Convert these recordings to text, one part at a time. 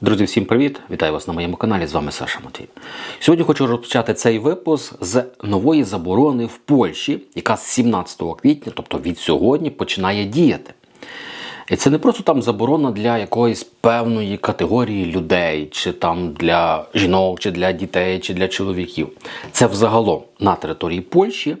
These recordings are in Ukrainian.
Друзі, всім привіт! Вітаю вас на моєму каналі. З вами Саша Матвій. Сьогодні хочу розпочати цей випуск з нової заборони в Польщі, яка з 17 квітня, тобто від сьогодні, починає діяти. І це не просто там заборона для якоїсь певної категорії людей, чи там для жінок, чи для дітей, чи для чоловіків. Це взагалом на території Польщі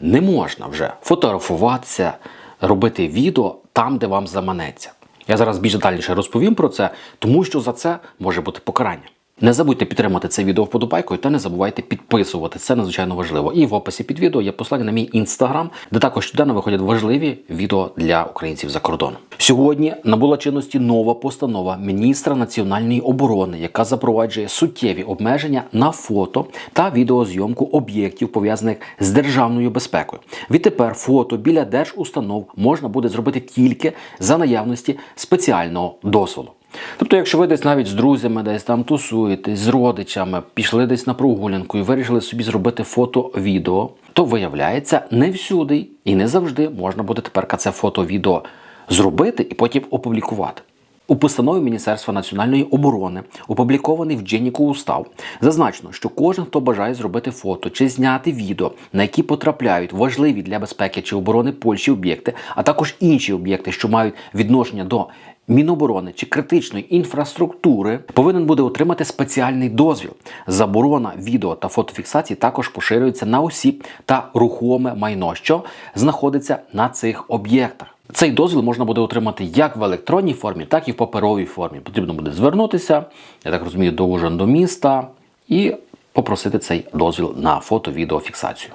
не можна вже фотографуватися, робити відео там, де вам заманеться. Я зараз більш детальніше розповім про це, тому що за це може бути покарання. Не забудьте підтримати це відео вподобайкою та не забувайте підписувати. Це надзвичайно важливо. І в описі під відео є посилання на мій інстаграм, де також щоденно виходять важливі відео для українців за кордоном. Сьогодні набула чинності нова постанова міністра національної оборони, яка запроваджує суттєві обмеження на фото та відеозйомку об'єктів пов'язаних з державною безпекою. Відтепер фото біля держустанов можна буде зробити тільки за наявності спеціального дозволу. Тобто, якщо ви десь навіть з друзями десь там тусуєтесь, з родичами, пішли десь на прогулянку і вирішили собі зробити фото-відео, то виявляється, не всюди і не завжди можна буде тепер це фото-відео зробити і потім опублікувати. У постанові Міністерства національної оборони, опублікований в Дженіку устав, зазначено, що кожен, хто бажає зробити фото чи зняти відео, на які потрапляють важливі для безпеки чи оборони Польщі об'єкти, а також інші об'єкти, що мають відношення до Міноборони чи критичної інфраструктури, повинен буде отримати спеціальний дозвіл. Заборона відео та фотофіксації також поширюється на осіб та рухоме майно, що знаходиться на цих об'єктах. Цей дозвіл можна буде отримати як в електронній формі, так і в паперовій формі. Потрібно буде звернутися, я так розумію, до ужин до міста і попросити цей дозвіл на фото-відеофіксацію.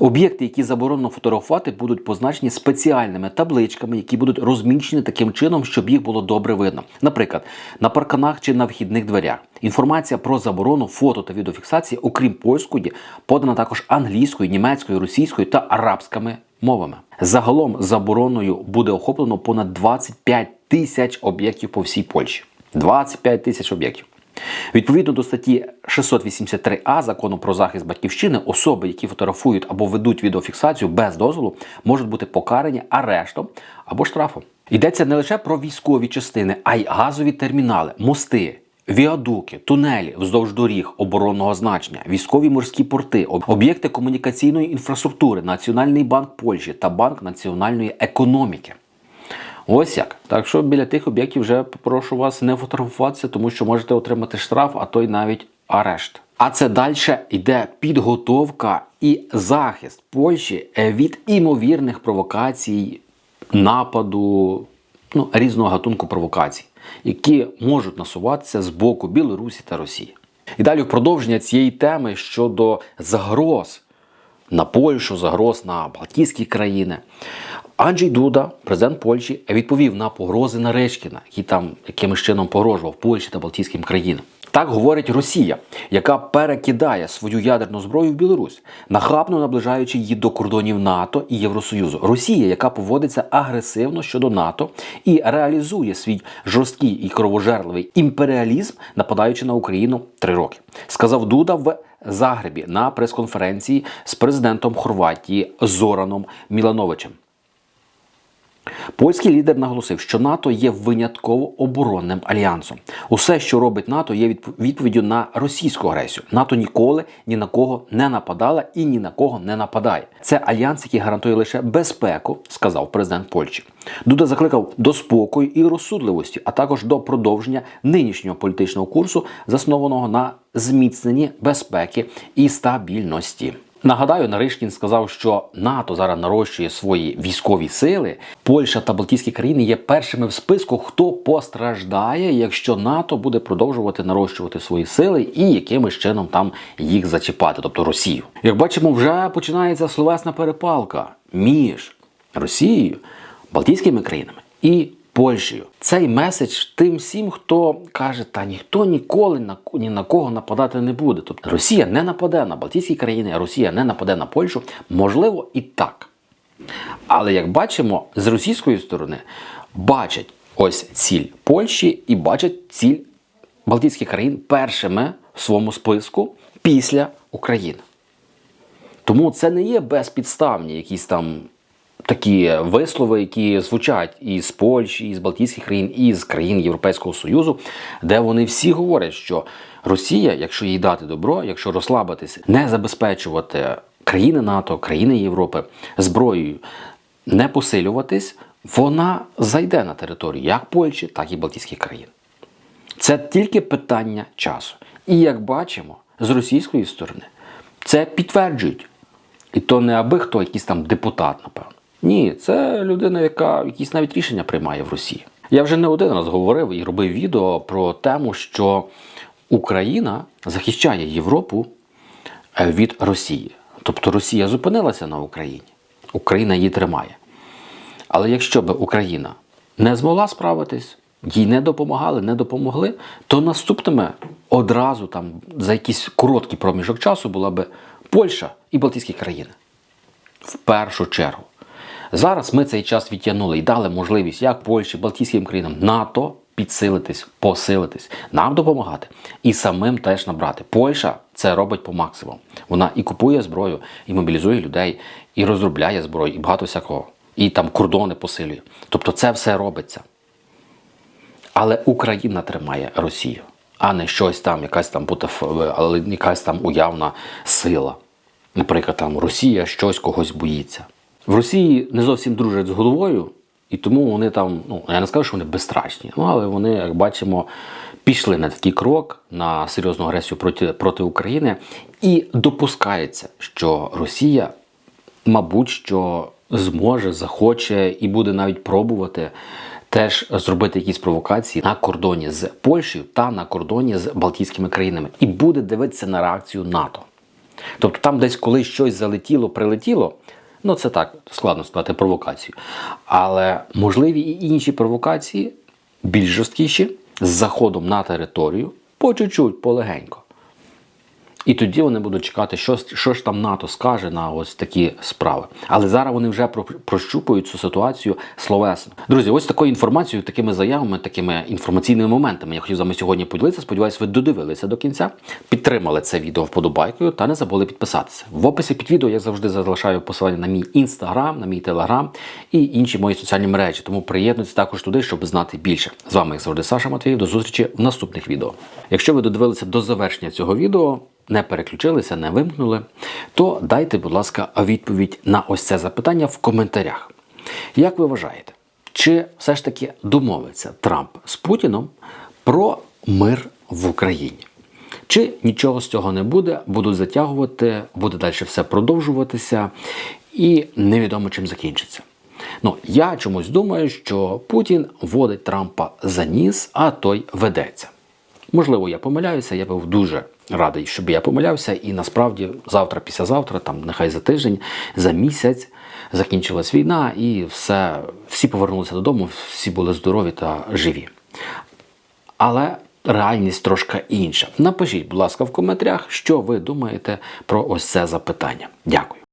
Об'єкти, які заборонено фотографувати, будуть позначені спеціальними табличками, які будуть розміщені таким чином, щоб їх було добре видно. Наприклад, на парканах чи на вхідних дверях. Інформація про заборону фото та відеофіксації, окрім польської, подана також англійською, німецькою, російською та арабськими мовами. Загалом забороною буде охоплено понад 25 тисяч об'єктів по всій Польщі. 25 тисяч об'єктів. Відповідно до статті 683а закону про захист батьківщини, особи, які фотографують або ведуть відеофіксацію без дозволу, можуть бути покарані арештом або штрафом. Йдеться не лише про військові частини, а й газові термінали, мости. Віадуки, тунелі вздовж доріг оборонного значення, військові морські порти, об'єкти комунікаційної інфраструктури, Національний банк Польщі та Банк національної економіки. Ось як. Так що біля тих об'єктів вже попрошу вас не фотографуватися, тому що можете отримати штраф, а то й навіть арешт. А це далі йде підготовка і захист Польщі від імовірних провокацій, нападу, ну, різного гатунку провокацій, які можуть насуватися з боку Білорусі та Росії. І далі в продовження цієї теми щодо загроз на Польщу, загроз на Балтійські країни. Анджей Дуда, президент Польщі, відповів на погрози Наречкіна, який там якимось чином погрожував Польщі та Балтійським країнам. Так говорить Росія, яка перекидає свою ядерну зброю в Білорусь, нахабно наближаючи її до кордонів НАТО і Євросоюзу. Росія, яка поводиться агресивно щодо НАТО і реалізує свій жорсткий і кровожерливий імперіалізм, нападаючи на Україну три роки, сказав Дуда в Загребі на прес-конференції з президентом Хорватії Зораном Мілановичем. Польський лідер наголосив, що НАТО є винятково оборонним альянсом. Усе, що робить НАТО, є відповіддю на російську агресію. НАТО ніколи ні на кого не нападала і ні на кого не нападає. Це альянс, який гарантує лише безпеку, сказав президент Польщі. Дуда закликав до спокою і розсудливості, а також до продовження нинішнього політичного курсу, заснованого на зміцненні безпеки і стабільності. Нагадаю, Наришкін сказав, що НАТО зараз нарощує свої військові сили. Польща та Балтійські країни є першими в списку, хто постраждає, якщо НАТО буде продовжувати нарощувати свої сили і якимось чином там їх зачіпати, тобто Росію. Як бачимо, вже починається словесна перепалка між Росією, Балтійськими країнами і Польщею. Цей меседж тим всім, хто каже, та ніхто ніколи на ні на кого нападати не буде. Тобто Росія не нападе на Балтійські країни, Росія не нападе на Польщу. Можливо, і так. Але як бачимо, з російської сторони бачать ось ціль Польщі і бачать ціль Балтійських країн першими в своєму списку після України. Тому це не є безпідставні якісь там такі вислови, які звучать і з Польщі, і з Балтійських країн, і з країн Європейського Союзу, де вони всі говорять, що Росія, якщо їй дати добро, якщо розслабитися, не забезпечувати країни НАТО, країни Європи зброєю, не посилюватись, вона зайде на територію як Польщі, так і Балтійських країн. Це тільки питання часу. І як бачимо, з російської сторони це підтверджують. І то не аби хто, якийсь там депутат, напевно. Ні, це людина, яка якісь навіть рішення приймає в Росії. Я вже не один раз говорив і робив відео про тему, що Україна захищає Європу е, від Росії. Тобто Росія зупинилася на Україні, Україна її тримає. Але якщо б Україна не змогла справитись, їй не допомагали, не допомогли, то наступними одразу там за якийсь короткий проміжок часу була б Польща і Балтійські країни. В першу чергу. Зараз ми цей час відтягнули і дали можливість як Польщі, Балтійським країнам НАТО підсилитись, посилитись, нам допомагати і самим теж набрати. Польща це робить по максимуму. Вона і купує зброю, і мобілізує людей, і розробляє зброю, і багато всякого. І там кордони посилює. Тобто це все робиться. Але Україна тримає Росію, а не щось там, якась там буде, але якась там уявна сила. Наприклад, там Росія щось когось боїться. В Росії не зовсім дружать з головою, і тому вони там, ну я не скажу, що вони безстрашні, ну але вони, як бачимо, пішли на такий крок на серйозну агресію проти, проти України, і допускається, що Росія, мабуть, що зможе, захоче і буде навіть пробувати теж зробити якісь провокації на кордоні з Польщею та на кордоні з Балтійськими країнами, і буде дивитися на реакцію НАТО. Тобто там десь коли щось залетіло, прилетіло, ну це так складно сказати провокацію. Але можливі і інші провокації, більш жорсткіші, з заходом на територію, по чуть-чуть, полегенько. І тоді вони будуть чекати, що, що ж там НАТО скаже на ось такі справи. Але зараз вони вже про- прощупують цю ситуацію словесно. Друзі, ось такою інформацією, такими заявами, такими інформаційними моментами я хотів з вами сьогодні поділитися. Сподіваюсь, ви додивилися до кінця, підтримали це відео вподобайкою та не забули підписатися. В описі під відео я завжди залишаю посилання на мій інстаграм, на мій телеграм і інші мої соціальні мережі. Тому приєднуйтесь також туди, щоб знати більше. З вами, як завжди, Саша Матвіїв. До зустрічі в наступних відео. Якщо ви додивилися до завершення цього відео, не переключилися, не вимкнули, то дайте, будь ласка, відповідь на ось це запитання в коментарях. Як ви вважаєте, чи все ж таки домовиться Трамп з Путіном про мир в Україні? Чи нічого з цього не буде, будуть затягувати, буде далі все продовжуватися, і невідомо чим закінчиться. Ну, я чомусь думаю, що Путін водить Трампа за ніс, а той ведеться. Можливо, я помиляюся, я був дуже радий, щоб я помилявся, і насправді завтра, післязавтра, там нехай за тиждень, за місяць закінчилась війна, і все, всі повернулися додому, всі були здорові та живі. Але реальність трошки інша. Напишіть, будь ласка, в коментарях, що ви думаєте про ось це запитання. Дякую.